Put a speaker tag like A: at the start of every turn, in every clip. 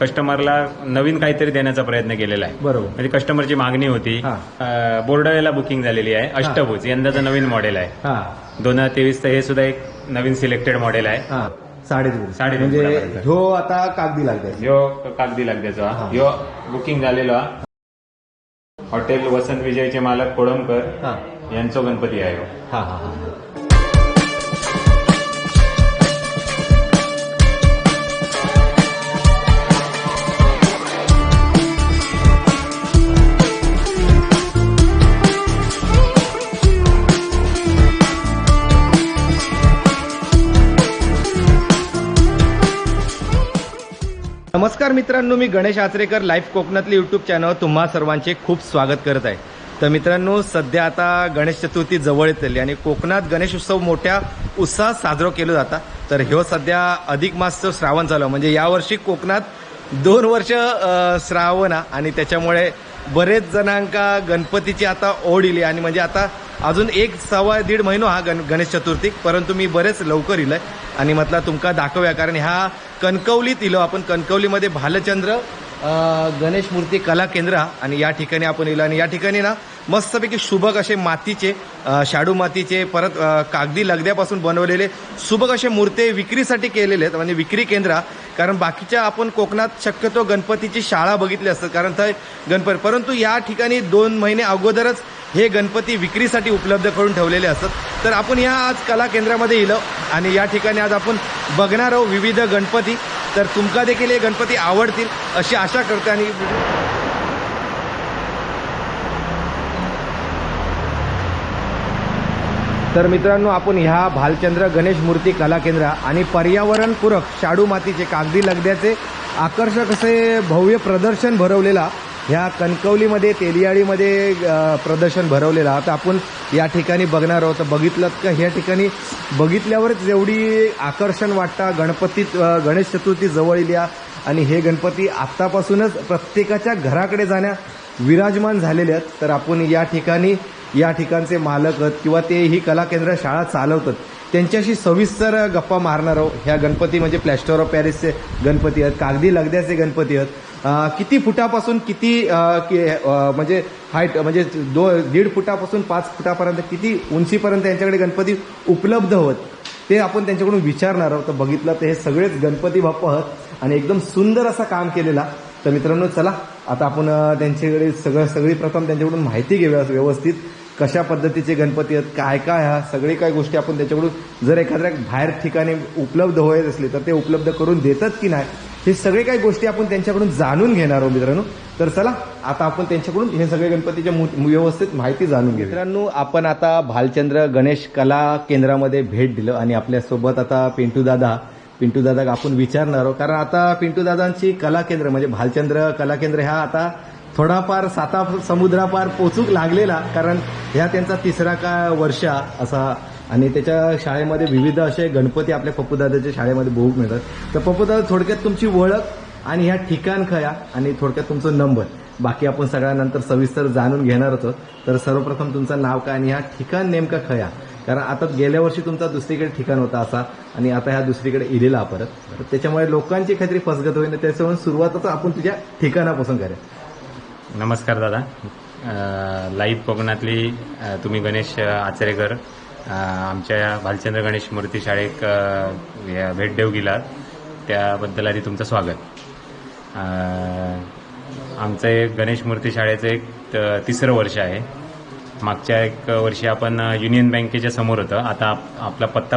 A: कस्टमरला नवीन काहीतरी देण्याचा प्रयत्न केलेला आहे.
B: बरोबर.
A: म्हणजे कस्टमरची मागणी होती. बोर्डवेला बुकिंग झालेली आहे. अष्टभुज यंदाचं नवीन मॉडेल आहे.
B: हा.
A: दोन हजार तेवीसचं हे सुद्धा एक नवीन सिलेक्टेड मॉडेल आहे.
B: हा. साडेतीन.
A: साडेतीन
B: म्हणजे. ह्यो आता कागदी लागते
A: ह्यो कागदी लगद्याचा ह्यो बुकिंग झालेलो. हॉटेल वसंत विजयचे मालक कोळंबकर
B: हा.
A: यांचा गणपती आहे.
B: हा हा. नमस्कार मित्रांनो मी गणेश आचरेकर लाईव्ह कोकणातले युट्यूब चॅनल तुम्हा सर्वांचे खूप स्वागत करत आहे. तर मित्रांनो सध्या आता गणेश चतुर्थी जवळ येतली आणि कोकणात गणेश उत्सव मोठ्या उत्साहात साजरा केला जाता. तर ह्यो सध्या अधिक मासचं श्रावण चालू म्हणजे यावर्षी कोकणात दोन वर्ष श्रावण आणि त्याच्यामुळे बरेच जणांका गणपतीची आता ओढ इली आणि म्हणजे आता अजून एक सव्वा दीड महिनो हा गण गणेश चतुर्थी परंतु मी बरेच लवकर इलं आणि म्हटलं तुमका दाखवूया कारण ह्या कणकवलीत इलो आपण कणकवलीमध्ये भालचंद्र गणेश मूर्ती कला केंद्र आणि या ठिकाणी आपण इलो. आणि या ठिकाणी ना मस्तपैकी सुबक असे मातीचे शाडू मातीचे परत कागदी लगद्यापासून बनवलेले सुबक असे मूर्ती विक्रीसाठी केलेले आहेत म्हणजे विक्री केंद्र. कारण बाकीच्या आपण कोकणात शक्यतो गणपतीची शाळा बघितली असतात कारण तर गणपती परंतु या ठिकाणी दोन महिने अगोदरच हे गणपती विक्रीसाठी उपलब्ध करून ठेवलेले असतात. तर आपण या आज कला केंद्रामध्ये येलो आणि या ठिकाणी आज आपण बघणार आहोत विविध गणपती. तर तुमका देखील हे गणपती आवडतील अशी आशा करते आणि तर मित्रांनो आपण ह्या भालचंद्र गणेश मूर्ती कला केंद्र आणि पर्यावरणपूरक शाडू मातीचे कागदी लगद्याचे आकर्षक असे भव्य प्रदर्शन भरवलेला ह्या कणकवलीमध्ये तेलियाळीमध्ये प्रदर्शन भरवलेलं आता आपण या ठिकाणी बघणार आहोत. बघितलं का ह्या ठिकाणी बघितल्यावरच जेवढी आकर्षण वाटतं. गणपतीत गणेश चतुर्थी जवळ या आणि हे गणपती आत्तापासूनच प्रत्येकाच्या घराकडे जाण्या विराजमान झालेले आहेत. तर आपण या ठिकाणी या ठिकाणचे मालक आहेत किंवा ते ही कला केंद्र शाळा चालवतात. त्यांच्याशी सविस्तर गप्पा मारणार आहोत. ह्या गणपती म्हणजे प्लॅस्टर ऑफ पॅरिसचे गणपती आहेत. कागदी लगद्याचे गणपती आहेत. किती फुटापासून किती म्हणजे हाईट म्हणजे दो दीड फुटापासून पाच फुटापर्यंत किती उंचीपर्यंत यांच्याकडे गणपती उपलब्ध होत ते आपण त्यांच्याकडून विचारणार आहोत. तर बघितलं तर हे सगळेच गणपती बाप्पा आहेत आणि एकदम सुंदर असं काम केलेला. तर मित्रांनो चला आता आपण त्यांच्याकडे सगळं सगळी प्रथम त्यांच्याकडून माहिती घेऊया व्यवस्थित. कशा पद्धतीचे गणपती आहेत काय काय हा सगळी काय गोष्टी आपण त्याच्याकडून जर एखाद्या बाहेर ठिकाणी उपलब्ध होत असले तर ते उपलब्ध करून देतात की नाही हे सगळे काही गोष्टी आपण त्यांच्याकडून जाणून घेणार आहोत मित्रांनो. तर चला आता आपण त्यांच्याकडून हे सगळे गणपतीच्या मु- व्यवस्थित माहिती जाणून घेऊ मित्रांनो आपण आता भालचंद्र गणेश कला केंद्रामध्ये भेट दिलं आणि आपल्यासोबत आता पिंटू दादा पिंटू दादा आपण विचारणार आहोत. कारण आता पिंटू दादांची कला केंद्र म्हणजे भालचंद्र कला केंद्र ह्या आता थोडाफार साता समुद्रापार पोचूक लागलेला कारण ह्या त्यांचा तिसरा का वर्षा असा आणि त्याच्या शाळेमध्ये विविध असे गणपती आपल्या पप्पूदादाच्या शाळेमध्ये बघूक मिळतात. तर पप्पूदादा थोडक्यात तुमची ओळख आणि ह्या ठिकाण खया आणि थोडक्यात तुमचं नंबर. बाकी आपण सगळ्यानंतर सविस्तर जाणून घेणारच होतो तर सर्वप्रथम तुमचं नाव काय आणि ह्या ठिकाण नेमका खया? कारण आता गेल्या वर्षी तुमचा दुसरीकडे ठिकाण होता असा आणि आता ह्या दुसरीकडे इलेला परत. तर त्याच्यामुळे लोकांची काहीतरी फसगत होईल त्याच्यामुळे सुरुवातच आपण तुझ्या ठिकाणापासून करेल
A: नमस्कार दादा. लाईव्ह कोकणातली तुम्ही गणेश आचरेकर आमच्या भालचंद्र गणेश मूर्ती शाळेक या भेट देऊ गेलात. त्याबद्दल आधी तुमचं स्वागत. आमचं एक गणेश मूर्ती शाळेचं एक तिसरं वर्ष आहे. मागच्या एक वर्षी आपण युनियन बँकेच्या समोर होतं. आता आप- आपला पत्ता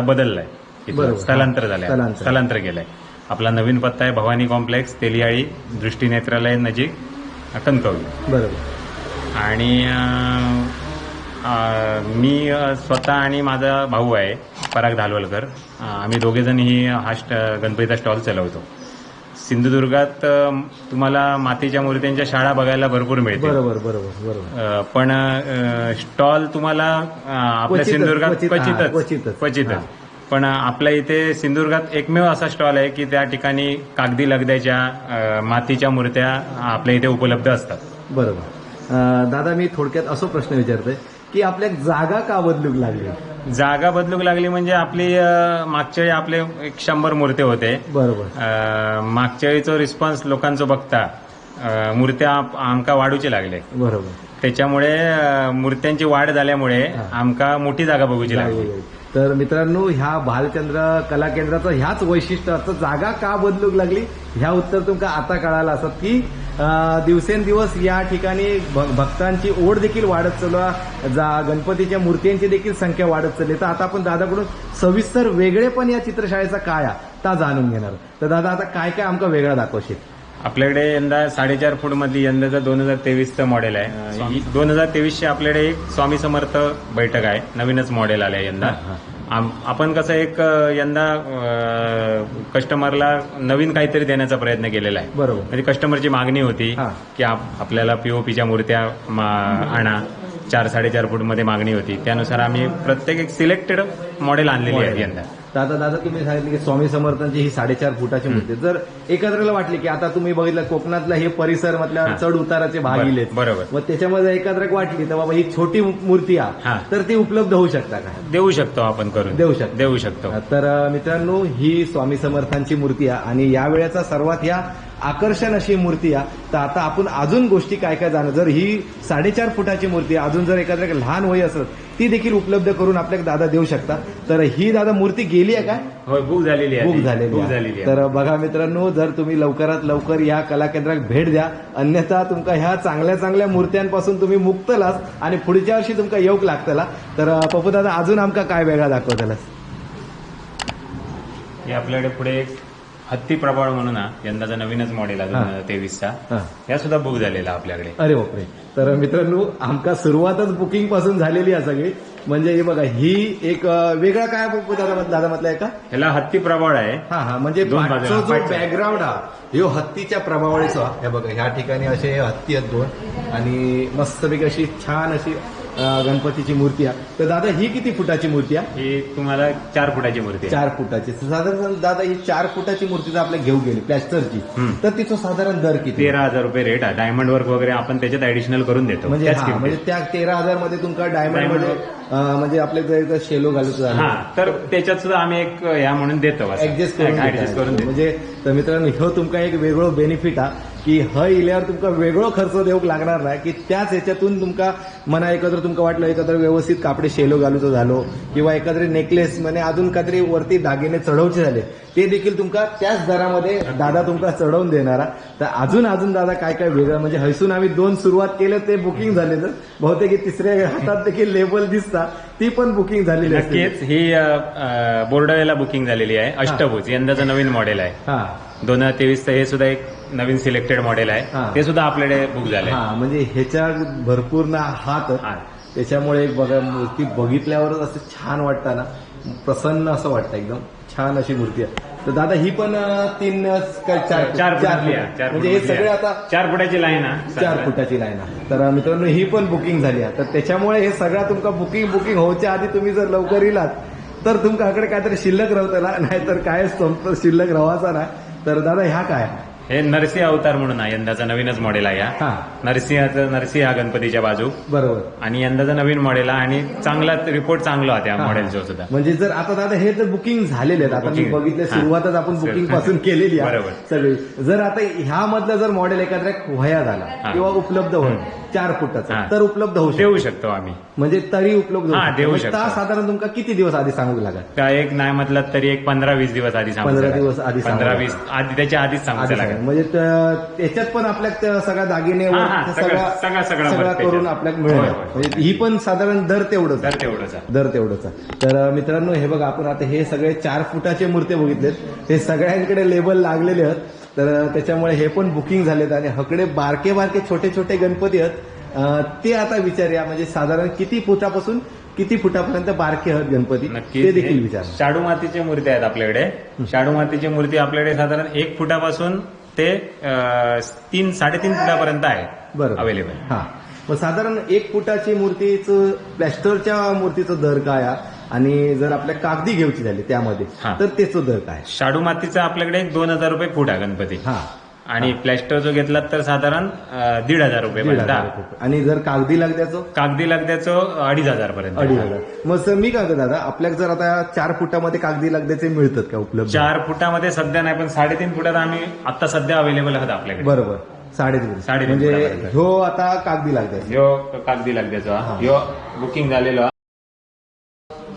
A: इथलं
B: बरोबर.
A: स्थलांतर झालंय.
B: स्थलांतर.
A: स्थलांतर केलंय. आपला नवीन पत्ता आहे भवानी कॉम्प्लेक्स तेलियाळी दृष्टी नेत्रालय नजीक. कणकवली
B: बरोबर.
A: आणि मी स्वतः आणि माझा भाऊ आहे पराग धालवलकर. आम्ही दोघेजणही हा स्ट गणपतीचा स्टॉल चालवतो. सिंधुदुर्गात तुम्हाला मातीच्या मूर्त्यांच्या शाळा बघायला भरपूर मिळतील.
B: बरोबर बरोबर बरोबर.
A: पण स्टॉल तुम्हाला आपल्या सिंधुदुर्गात
B: क्वचित, हा,
A: क्वचितच.
B: क्वचितच.
A: पण आपल्या इथे सिंधुदुर्गात एकमेव असा स्टॉल आहे की त्या ठिकाणी कागदी लगद्याच्या मातीच्या मूर्त्या आपल्या इथे उपलब्ध असतात.
B: बरोबर. दादा मी थोडक्यात असो प्रश्न विचारतोय की आपल्या जागा का बदलूक लागली?
A: जागा बदलूक लागली म्हणजे आपली मागच्या वेळी आपले एक शंभर मूर्ती होते.
B: बरोबर.
A: मागच्या वेळीचो रिस्पॉन्स लोकांचो बघता मूर्त्या आम- आमका वाढूचे लागले.
B: बरोबर.
A: त्याच्यामुळे मूर्त्यांची वाढ झाल्यामुळे आमका मोठी जागा बघूची लागली.
B: तर मित्रांनो ह्या भालचंद्र कला केंद्राचं ह्याच वैशिष्ट्य असतं जागा का बदलूक लागली? ह्या उत्तर तुमका आता कळालं असत की दिवसेंदिवस या ठिकाणी भ- भक्तांची ओढ देखील वाढत चालू जा गणपतीच्या मूर्तींची देखील संख्या वाढत चालली तर आता आपण दादाकडून सविस्तर वेगळे पण या चित्रशाळेचा काय आहे, ता जाणून घेणार. तर दादा आता काय काय आमका वेगळा दाखवशील?
A: आपल्याकडे यंदा साडेचार फूट मधली यंदाचं दोन हजार तेवीसचं मॉडेल आहे. दोन हजार तेवीसचे आपल्याकडे एक स्वामी समर्थ बैठक आहे. नवीनच मॉडेल आलंय यंदा. आपण कसं एक यंदा कस्टमरला नवीन काहीतरी देण्याचा प्रयत्न केलेला आहे.
B: बरोबर.
A: म्हणजे कस्टमरची मागणी होती. की आप- आपल्याला पीओपीच्या मूर्त्या आणा. चार साडेचार फूटमध्ये मागणी होती. त्यानुसार आम्ही प्रत्येक एक सिलेक्टेड मॉडेल आणलेली आहे यंदा.
B: आता दादा तुम्ही सांगितले की स्वामी समर्थांची ही साडेचार फुटाची मूर्ती. जर एकत्रला वाटली की आता तुम्ही बघितलं कोकणातला हे परिसर म्हटल्यावर
A: हा.
B: चढ उताराचे भाग इलेत
A: बरोबर.
B: मग त्याच्यामध्ये एकत्र वाटली तर बाबा ही छोटी मूर्ती
A: हा.
B: आहे तर ती उपलब्ध होऊ शकता का
A: देऊ शकतो आपण करून
B: देऊ शकतो.
A: देऊ शकतो
B: तर मित्रांनो ही स्वामी समर्थांची मूर्ती आहे आणि या वेळेचा सर्वात ह्या आकर्षण अशी मूर्ती आहे. तर आता आपण अजून गोष्टी काय काय जाणं? जर ही साडेचार फुटाची मूर्ती अजून जर एखाद्या लहान वय असत ती देखील उपलब्ध करून आपल्याला दादा देऊ शकता तर ही दादा मूर्ती गेली आहे काय?
A: होय बुक झालेली आहे
B: बुक. झालेली तर बघा मित्रांनो जर तुम्ही लवकरात लवकर या कला केंद्रात भेट द्या अन्यथा तुमका ह्या चांगल्या चांगल्या मूर्त्यांपासून तुम्ही मुक्तलास आणि पुढच्या वर्षी तुमका येऊक लागतला. तर पप्पू दादा अजून आमका काय वेगळा दाखवतलास?
A: हे आपल्याकडे पुढे एक हत्ती प्रभाळ म्हणून यंदाचा नवीनच मॉडेल हजार तेवीसचा. या सुद्धा बुक झालेला आपल्याकडे.
B: अरे बापरे. तर मित्रांनो आमका सुरुवातच बुकिंगपासून झालेली आहे सगळी. म्हणजे हे बघा ही एक वेगळा काय पप्पू दादा म्हटलंय का
A: ह्याला हत्ती प्रभाळ आहे.
B: हा हा. म्हणजे जो. बॅकग्राऊंड हा ह्यो हत्तीच्या प्रभावळीचा. हा. बघा ह्या ठिकाणी असे हत्ती आहेत दोन. आणि मस्तपैकी अशी छान अशी गणपतीची मूर्ती आहे. तर दादा ही किती फुटाची मूर्ती आहे?
A: ही तुम्हाला चार फुटाची मूर्ती आहे.
B: चार फुटाची. साधारण दादा ही चार फुटाची मूर्ती जर आपल्या घेऊ गेली प्लॅस्टरची
A: हम्म.
B: तर तिचं साधारण दर किती?
A: तेरा हजार रुपये रेट आहे. डायमंड वर्क वगैरे आपण त्याच्यात ऍडिशनल करून देतो.
B: म्हणजे
A: त्याच
B: हा,
A: किमतीत.
B: म्हणजे त्या तेरा हजारमध्ये तुमका डायमंड
A: Diamond
B: मध्ये अं, म्हणजे आपल्या जर शेलो घालूच
A: हा तर त्याच्यात सुद्धा आम्ही एक या म्हणून देतो.
B: ऍडजस्ट करून देता.
A: करून देतो.
B: म्हणजे तर मित्रांनो ह्यो तुमका एक वेगळं बेनिफिट हा. की ह इल्यावर तुमका वेगळो खर्च देऊक लागणार नाही की त्याच ह्याच्यातून तुमका मना एकत्र तुमका वाटलं एकत्र व्यवस्थित कापडे शेलो घालूचो झालो किंवा एकत्र नेकलेस म्हणजे अजून काहीतरी वरती दागिने चढवचे झाले ते देखील तुमका त्याच दरामध्ये दादा तुमका चढवून देणारा. तर अजून अजून दादा काय काय वेगळं म्हणजे हैसून आम्ही दोन सुरुवात केलं ते बुकिंग झालेलं. बहुतेक तिसऱ्या हातात देखील लेबल दिसतात ती पण बुकिंग झालेली
A: नक्कीच ही बोर्डवेला बुकिंग झालेली आहे अष्टभुज यंदाचं नवीन मॉडेल आहे.
B: हा.
A: दोन हजार तेवीसचं हे सुद्धा एक नवीन सिलेक्टेड मॉडेल
B: हा.
A: आहे ते सुद्धा आपल्याकडे बुक झालंय
B: हा म्हणजे ह्याच्या भरपूर ना हात. त्याच्यामुळे एक बघा मूर्ती बघितल्यावरच असं छान वाटतं ना. प्रसन्न असं वाटतं एकदम. छान अशी मूर्ती आहे. तर दादा ही पण तीन काय चार
A: चार. चार
B: म्हणजे हे सगळे. आता
A: चार फुटाची लाईन आहे.
B: चार फुटाची लाईन आहे. तर मित्रांनो ही पण बुकिंग झाली आहे. तर त्याच्यामुळे हे सगळं तुमका बुकिंग बुकिंग होच्या आधी तुम्ही जर लवकर येलात तर तुमच्याकडे काहीतरी शिल्लक राहतला नाहीतर काय संप शिल्लक राहायचा नाही. तर दादा ह्या काय?
A: हे नरसिंह अवतार म्हणून आहे यंदाचा नवीनच मॉडेल आहे
B: हा.
A: नरसिंहाचं नरसिंह हा गणपतीच्या बाजू
B: बरोबर
A: आणि यंदाचा नवीन मॉडेल आहे आणि चांगला रिपोर्ट चांगला आहे त्या. मॉडेलचा सुद्धा
B: म्हणजे जर आता दादा हे तर बुकिंग झालेले आहेत आता मी
A: Booking.
B: बघितले
A: हा.
B: सुरुवातच आपण. बुकिंगपासून केलेली आहे
A: बरोबर.
B: सगळी जर आता ह्या मधलं जर मॉडेल एखाद्या वह्या झाला
A: हा.
B: किंवा उपलब्ध होईल. चार फुटाचा
A: हा.
B: तर उपलब्ध होऊ शकतो
A: देऊ शकतो आम्ही
B: म्हणजे तरी उपलब्ध होऊ
A: हा,
B: शकतो.
A: देऊ
B: म्हणजे
A: शकतो.
B: ता साधारण तुमका किती दिवस आधी सांगू लागेल
A: त्या एक नाही म्हटलं तरी एक पंधरा वीस दिवस आधी सांगू
B: पंधरा. दिवस आधी
A: पंधरा वीस आधी त्याच्या आधीच
B: आधी
A: सांगायचं
B: सांगा.
A: लागेल
B: म्हणजे त- त्याच्यात पण आपल्या त्या सगळ्या दागिने
A: हा, हा, सगळं- सगळं- सगळं
B: सगळं
A: भरते
B: करून. आपल्याला मिळेल
A: होय.
B: म्हणजे ही पण साधारण दर तेवढंच आहे.
A: तर तेवढंच आहे.
B: दर तेवढंच. तर अं, मित्रांनो हे बघा आपण आता हे सगळे चार फुटाचे मूर्ती बघितलेत हे सगळ्यांकडे लेबल लागलेले आहेत तर अं, त्याच्यामुळे हे पण बुकिंग झालेत आणि हकडे बारके बारके छोटे छोटे गणपती आहेत अं, ते आता विचारूया म्हणजे साधारण किती फुटापासून किती फुटापर्यंत बारके आहेत गणपती ते देखील विचार
A: शाडू मातीची मूर्ती आहेत आपल्याकडे शाडू मातीची मूर्ती आपल्याकडे साधारण एक फुटापासून ते तीन साडेतीन फुटापर्यंत आहे
B: बरोबर.
A: अवेलेबल
B: हा. मग साधारण एक फुटाची मूर्तीचं प्लॅस्टरच्या मूर्तीचं दर काय आहे? आणि जर आपल्या कागदी घेऊची झाली त्यामध्ये
A: हा.
B: तर त्याचं दर काय?
A: शाडू मातीचा आपल्याकडे एक दोन हजार रुपये फूट आहे गणपती.
B: हा.
A: आणि प्लॅस्टर जो घेतला तर साधारण दीड हजार रुपये
B: दीड
A: पर्यंत
B: हजार रुपये. आणि जर कागदी लगद्याचं
A: कागदी लगद्याचं अडीच हजार पर्यंत
B: अडीच हजार मग सर मी काय म्हणतो दादा आपल्याला जर आता चार फुटामध्ये कागदी लगद्याचे मिळतात का उपलब्ध
A: चार फुटामध्ये सध्या नाही पण साडेतीन फुटात आम्ही आता सध्या अवेलेबल आहात आपल्याकडे
B: बरोबर साडेतीन
A: साडेतीन
B: म्हणजे
A: फुटापर्यंत.
B: ह्यो आता कागदी लगद्याचे
A: ह्यो कागदी लगद्याचो हा. ह्यो बुकिंग झालेलो हा.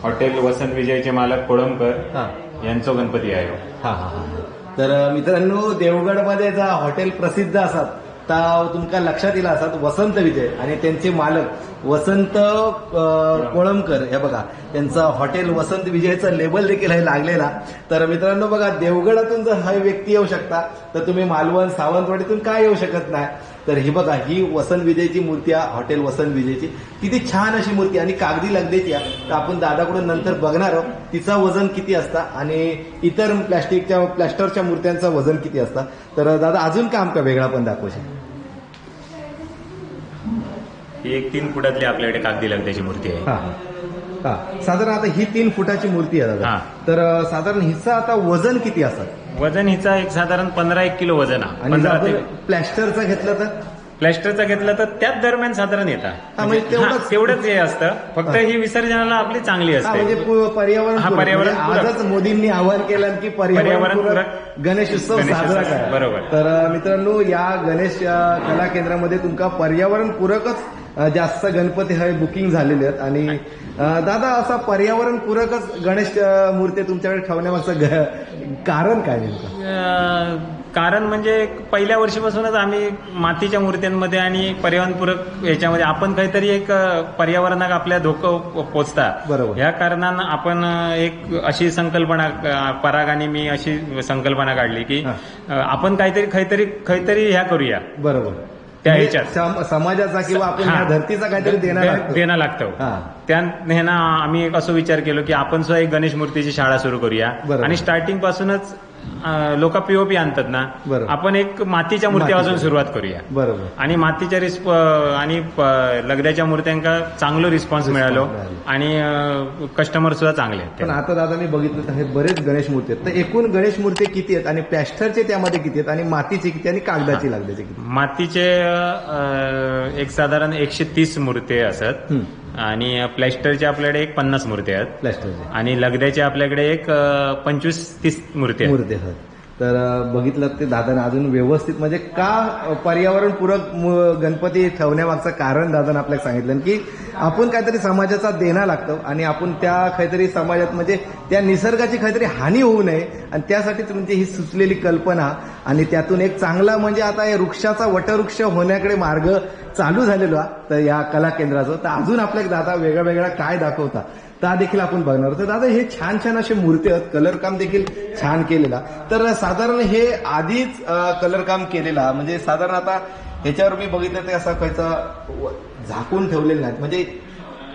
A: हॉटेल वसंत विजयचे मालक कोळंबकर
B: हा
A: यांचो गणपती आहे ह्यो.
B: हा हा हा. तर मित्रांनो देवगडमध्ये जा हॉटेल प्रसिद्ध असतात. तर तुमका लक्षात येईल असतात वसंत विजय आणि त्यांचे मालक वसंत कोळमकर कोळंबकर. हे बघा त्यांचं हॉटेल वसंत विजयचं लेबल देखील आहे लागलेला. तर मित्रांनो बघा देवगडातून जर हा व्यक्ती येऊ शकता तर तुम्ही मालवण सावंतवाडीतून काय येऊ शकत नाही? तर ही बघा ही वसंत विजयची मूर्ती आहे हॉटेल वसंत विजयची. किती छान अशी मूर्ती आणि कागदी लगदेची आहे. तर आपण दादाकडून नंतर बघणार आहोत तिचा वजन किती असता आणि इतर प्लॅस्टिकच्या प्लॅस्टरच्या मूर्त्यांचं वजन किती असता. तर दादा अजून काम का वेगळा पण दाखवशील?
A: ही एक तीन फुटातली आपल्याकडे कागदी लगद्याची मूर्ती आहे.
B: हा हा. हा साधारण आता ही तीन फुटाची मूर्ती आहे दादा
A: हा.
B: तर अं, साधारण हिचं आता वजन किती असत
A: वजन हिचा एक साधारण पंधरा एक किलो वजन
B: आणि
A: पंधरा ते
B: प्लॅस्टरचं घेतलं तर
A: प्लॅस्टरचा घेतला तर त्याच दरम्यान साधारण येतात
B: हा, म्हणजे तेवढंच-
A: तेवढंच हे असतं फक्त ही विसर्जनाला आपली चांगली
B: हा म्हणजे
A: असते
B: पु- पर्यावरण
A: हा,
B: पूरक.
A: पर्यावरण
B: म्हणजे
A: पूरक.
B: आजच मोदींनी आवाहन केलं की पर्यावरण
A: पर्यावरण
B: पूरक गणेश उत्सव साजरा करा
A: बरोबर.
B: तर अं, मित्रांनो या गणेश अं, कला केंद्रामध्ये तुमका पर्यावरण पूरकच जास्त गणपती हे बुकिंग झालेले आहेत आणि दादा असा पर्यावरण पूरकच गणेश मूर्ती तुमच्याकडे ठेवण्यामागचं कारण काय नेमकं?
A: कारण म्हणजे पहिल्या वर्षीपासूनच आम्ही मातीच्या मूर्त्यांमध्ये आणि पर्यावरणपूरक याच्यामध्ये आपण काहीतरी एक पर्यावरणाक आपल्या धोकं पोचता.
B: बरोबर.
A: या कारणानं आपण एक अशी संकल्पना पराग आणि मी अशी संकल्पना काढली की आपण काहीतरी काहीतरी काहीतरी ह्या करूया.
B: बरोबर.
A: त्या
B: म्हणजे
A: ह्याच्यात.
B: सम- समाजाचा किंवा आपण. ह्या धरतीचा काहीतरी.
A: देणं लागतं
B: हा
A: त्या ह्यानं आम्ही एक असं विचार केलो की आपण सुद्धा एक गणेश मूर्तीची शाळा सुरू करूया. आणि स्टार्टिंग पासूनच लोक पीओपी आणतात ना
B: बरोबर.
A: आपण एक मातीच्या मूर्तीपासून
B: मातीच्या.
A: सुरुवात करूया.
B: बरोबर.
A: आणि मातीच्या रिस्प आणि प- लगद्याच्या मूर्त्यांका चांगलं रिस्पॉन्स मिळालो
B: मिळालो.
A: आणि कस्टमर सुद्धा चांगले आहेत.
B: पण आता दादा मी बघितलं तर हे बरेच गणेश मूर्ती आहेत. तर एकूण गणेश मूर्ती किती आहेत? आणि प्लॅस्टरचे त्यामध्ये किती आहेत? आणि मातीचे किती आणि कागदाची लागल्याचे किती
A: मातीचे अं, एक साधारण एकशे तीस मूर्ती असत.
B: हम्म.
A: आणि प्लॅस्टरचे आपल्याकडे एक पन्नास मूर्ती आहेत.
B: प्लॅस्टरचे.
A: आणि लगद्याचे आपल्याकडे एक पंचवीस तीस मूर्ती आहेत.
B: मूर्ती आहेत. तर बघितलं ते दादाने अजून व्यवस्थित म्हणजे का पर्यावरणपूरक गणपती ठेवण्यामागचं कारण दादाने आपल्याला सांगितलं की आपण काहीतरी समाजाचा देणं लागतो आणि आपण त्या काहीतरी समाजात म्हणजे त्या निसर्गाची काहीतरी हानी होऊ नये आणि त्यासाठी तुमची ही सुचलेली कल्पना आणि त्यातून एक चांगला म्हणजे आता या वृक्षाचा वटवृक्ष होण्याकडे मार्ग चालू झालेला तर या कला केंद्राचं. तर अजून आपल्या दादा वेगळा वेगळा काय दाखवता त्या देखील आपण बघणार. तर दादा हे छान छान असे मूर्ती आहेत. कलर काम देखील छान केलेला. तर साधारण हे आधीच कलर काम केलेला. म्हणजे साधारण आता ह्याच्यावर मी बघितलं ते असं खायचा झाकून ठेवलेलं नाही म्हणजे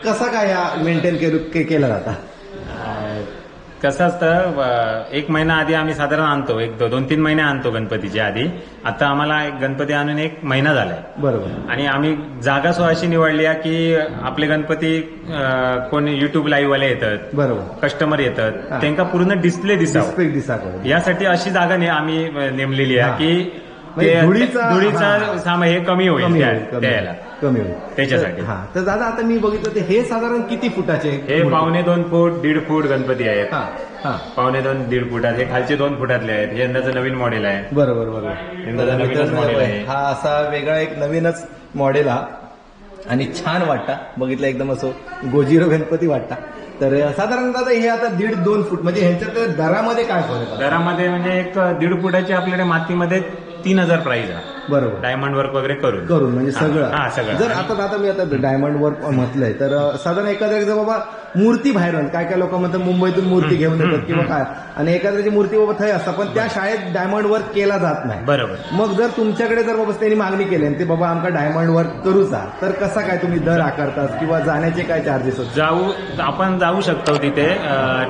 B: कसा काय हा मेंटेन केला जाता?
A: कसं असतं एक महिना आधी आम्ही साधारण आणतो एक दो- दोन तीन महिने आणतो गणपतीच्या आधी. आता आम्हाला एक गणपती आणून एक महिना झालाय.
B: बरोबर.
A: आणि आम्ही जागा सो अशी निवडली आहे की आपले गणपती कोण युट्यूब लाईव्ह वाले येतात.
B: बरोबर.
A: कस्टमर येतात. त्यांना पूर्ण डिस्प्ले दिसावं.
B: दिसा.
A: यासाठी अशी जागा ने- आम्ही नेमलेली. आहे की
B: म्हणजे धुळीचा- हा.
A: धुळीचा सामा हे कमी होईल
B: कमी
A: त्या-
B: होईल कमी
A: त्याला.
B: होईल. कमी होईल.
A: त्याच्यासाठी.
B: हा. तर दादा आता मी बघितलं ते हे साधारण किती फुटाचे
A: हे पावणे दोन फूट दीड फूट गणपती आहेत.
B: हा हा.
A: पावणे दोन दीड फुटात हे खालचे दोन फुटातले आहेत. हे यंदाचं नवीन मॉडेल आहे.
B: बरोबर बरोबर.
A: यंदाचा
B: तर
A: नवीनच
B: मित्रांनो,
A: model आहे.
B: हा असा वेगळा एक नवीनच मॉडेल हा. आणि छान वाटता. बघितलं एकदम असं गोजिरो गणपती वाटता. तर साधारण दादा हे आता दीड दोन फूट. म्हणजे ह्यांच्यात दरामध्ये काय फरक आहे?
A: दरामध्ये म्हणजे एक दीड फुटाची आपल्याकडे मातीमध्ये तीन हजार प्राइस आहे.
B: बरोबर.
A: डायमंड वर्क वगैरे करून.
B: करून म्हणजे सगळं.
A: हा सगळं.
B: जर आता दादा मी आता डायमंड वर म्हटलंय तर साधारण एखाद्या बाबा मूर्ती बाहेर आणून काय काय लोक म्हणतात मुंबईतून मूर्ती घेऊन येतात किंवा काय. आणि एखाद्याची मूर्ती बाबा थंय असतात पण त्या शाळेत डायमंड वर्क केला जात नाही.
A: बरोबर.
B: मग जर तुमच्याकडे जर बाबा त्यांनी मागणी केली आणि ते बाबा आमका डायमंड वर्क करूचा तर कसा काय तुम्ही दर आकारतात किंवा जाण्याचे काय चार्जेस असतात
A: जाऊ आपण जाऊ शकतो तिथे.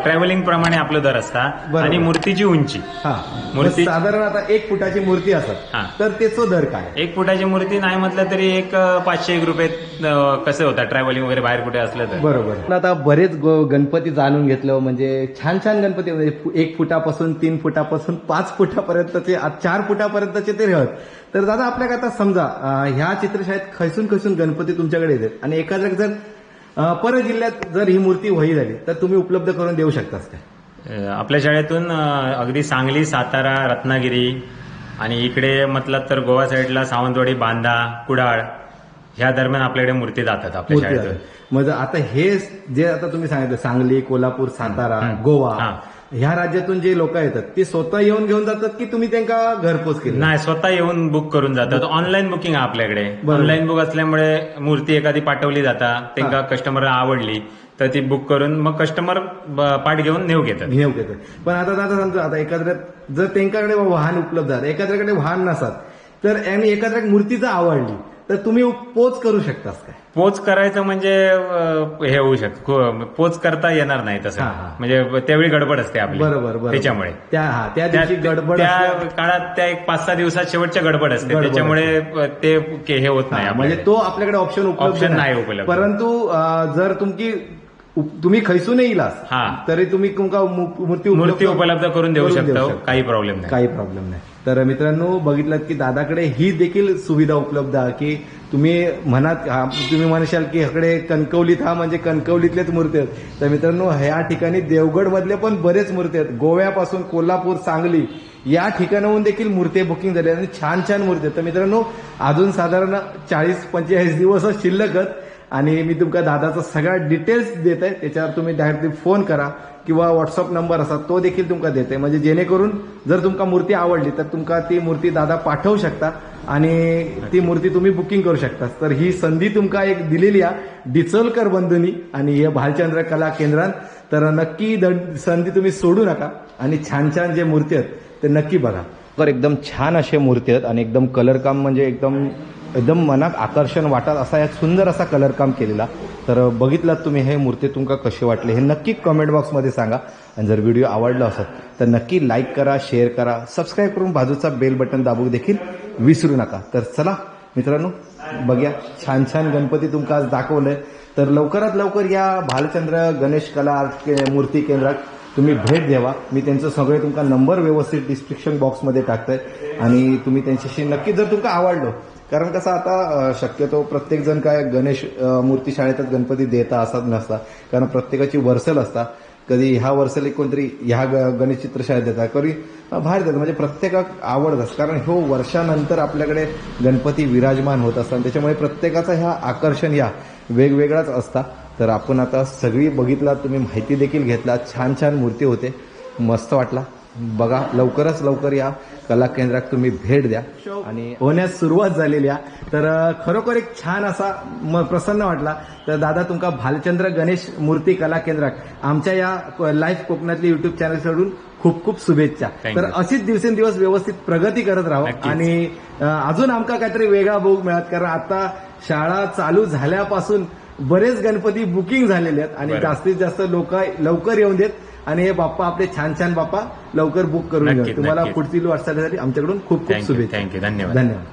A: ट्रॅव्हलिंग प्रमाणे आपलं दर असता.
B: बरोबर.
A: आणि मूर्तीची उंची.
B: हा.
A: मूर्ती-
B: साधारण आता एक फुटाची मूर्ती असत. तर त्याचं दर काय?
A: एक फुटाची मूर्ती नाही म्हटलं तरी एक पाचशे एक रुपये कसं होता ट्रॅव्हलिंग वगैरे बाहेर कुठे असलं तर.
B: बरोबर. आता बरेच गो गणपती जाणून घेतलं म्हणजे छान छान गणपती म्हणजे फु- एक फुटापासून तीन फुटापासून पाच फुटापर्यंतचे आ- चार फुटापर्यंतचे ते रहत तर दादा आपल्याला आता समजा अं, ह्या चित्रशाळेत खैसून खैसून गणपती तुमच्याकडे येतात आणि एखाद्या जर अं, पर जिल्ह्यात जर ही मूर्ती वही झाली तर तुम्ही उपलब्ध करून देऊ शकतास काय?
A: अ, आपल्या शाळेतून अ, अगदी सांगली सातारा रत्नागिरी आणि इकडे म्हटलं तर गोवा साईडला सावंतवाडी बांधा कुडाळ ह्या दरम्यान आपल्याकडे मूर्ती जातात आपल्या
B: मूर्ती
A: शाळेतून.
B: आहे. म्हणजे आता हे जे आता तुम्ही सांगितलं सांगली कोल्हापूर सातारा गोवा
A: हा.
B: ह्या राज्यातून जे लोक येतात ते स्वतः येऊन घेऊन जातात की तुम्ही त्यांना घरपोच केलं?
A: नाही स्वतः येऊन बुक करून जातात. ऑनलाईन बुकिंग आहे आपल्याकडे.
B: बरोबर.
A: ऑनलाईन बुक असल्यामुळे मूर्ती एखादी पाठवली जाता त्यांना कस्टमरला आवडली तर ती बुक करून मग कस्टमर पाठ घेऊन नेऊ घेतात.
B: घेऊ घेतात. पण आता दादा सांगतो आता एखाद्या जर त्यांच्याकडे वाहन उपलब्ध आहे एखाद्याकडे वाहन नसत तर आणि एखाद्या मूर्तीचा आवडली तर तुम्ही पोच करू शकतास काय?
A: पोच करायचं म्हणजे हे होऊ शकतं. पोच करता येणार नाही तसं. म्हणजे त्यावेळी गडबड असते आपली.
B: बरोबर
A: त्याच्यामुळे.
B: त्या हा दिवशी गडबड
A: त्या काळात त्या एक पाच सहा दिवसात शेवटच्या गडबड असते. त्याच्यामुळे ते के- हे होत नाही
B: म्हणजे. तो आपल्याकडे ऑप्शन
A: Option नाही. उपलब्ध.
B: परंतु जर तुमची तुम्ही खैसून येईलास
A: हा.
B: तरी तुम्ही तुमका मूर्ती
A: मूर्ती उपलब्ध करून देऊ शकतो. काही प्रॉब्लेम नाही.
B: काही प्रॉब्लेम नाही. तर मित्रांनो बघितलं की दादाकडे ही देखील सुविधा उपलब्ध आहे की तुम्ही म्हणात हा, तुम्ही म्हणशाल की ह्याकडे कणकवलीत हा म्हणजे कणकवलीतलेच मूर्ती आहेत. तर मित्रांनो ह्या ठिकाणी देवगड मधले पण बरेच मूर्ती आहेत. गोव्यापासून कोल्हापूर सांगली या ठिकाणाहून देखील मूर्ती बुकिंग झाली आणि छान छान मूर्ती आहेत. तर मित्रांनो अजून साधारण चाळीस पंचेचाळीस दिवस शिल्लक आहेत. आणि मी तुमका दादाचा सगळा डिटेल्स देत आहे त्याच्यावर तुम्ही डायरेक्टली फोन करा किंवा व्हॉट्सअप नंबर असा तो देखील तुमका देते म्हणजे जेणेकरून जर तुमका मूर्ती आवडली तर तुमका ती मूर्ती दादा पाठवू शकता आणि ती मूर्ती तुम्ही बुकिंग करू शकता. तर ही संधी तुमका एक दिलेली आहे डिचोलकर बंधूंनी आणि हे भालचंद्र कला केंद्रात तर नक्की द- संधी तुम्ही सोडू नका आणि छान छान जे मूर्ती आहेत ते नक्की बघा. तर एकदम छान असे मूर्ती आहेत आणि एकदम कलर काम म्हणजे एकदम एकदम मनात आकर्षण वाटत असा यात सुंदर असा कलर काम केलेला. तर बघितलात तुम्ही हे मूर्ती तुमका कशी वाटली हे नक्की कमेंट बॉक्समध्ये सांगा. आणि जर व्हिडिओ आवडला असेल तर नक्की लाईक करा शेअर करा सबस्क्राईब करून बाजूचा बेल बटन दाबू देखील विसरू नका. तर चला मित्रांनो बघ्या. छान छान गणपती तुमका आज दाखवलंय. तर लवकरात लवकर या भालचंद्र गणेश कला के- मूर्ती केंद्रात तुम्ही भेट द्यावा. मी त्यांचं सगळे तुमचा नंबर व्यवस्थित डिस्क्रिप्शन बॉक्समध्ये टाकतोय. आणि तुम्ही त्यांच्याशी नक्की जर तुमका आवडलो कारण कसं आता शक्यतो प्रत्येक जण काय गणेश मूर्ती शाळेतच गणपती देता असत नसता. कारण प्रत्येकाची वर्सल असता. कधी ह्या वर्षाला कोणतरी ह्या ग- गणेश चित्रशाळेत देतात. कधी बाहेर देतात. म्हणजे प्रत्येकाक आवडत असतं. कारण हो वर्षानंतर आपल्याकडे गणपती विराजमान होत असतात. त्याच्यामुळे प्रत्येकाचा ह्या आकर्षण या वेगवेगळाच असता. तर आपण आता सगळी बघितला तुम्ही माहिती देखील घेतला छान छान मूर्ती होते. मस्त वाटला. बघा लवकरच लवकर या. कला केंद्रात तुम्ही भेट द्या. आणि होण्यास सुरुवात झालेली आहे. तर खरोखर एक छान असा म- प्रसन्न वाटला. तर दादा तुमका भालचंद्र गणेश मूर्ती कला केंद्रात आमच्या या लाईव्ह कोकणातली युट्यूब चॅनल सोडून खूप खूप शुभेच्छा. तर. अशीच दिवसेंदिवस व्यवस्थित प्रगती करत राहू. आणि अजून आमका काहीतरी वेगळा बघू मिळत कारण आता शाळा चालू झाल्यापासून बरेच गणपती बुकिंग झालेले आहेत. आणि. जास्तीत जास्त लोक लवकर येऊन देत. आणि हे बाप्पा आपले छान छान बाप्पा लवकर बुक करून घ्या. तुम्हाला. पुढची वाटचालीसाठी आमच्याकडून खूप खूप शुभेच्छा.
A: थँक्यू धन्यवाद.
B: धन्यवाद.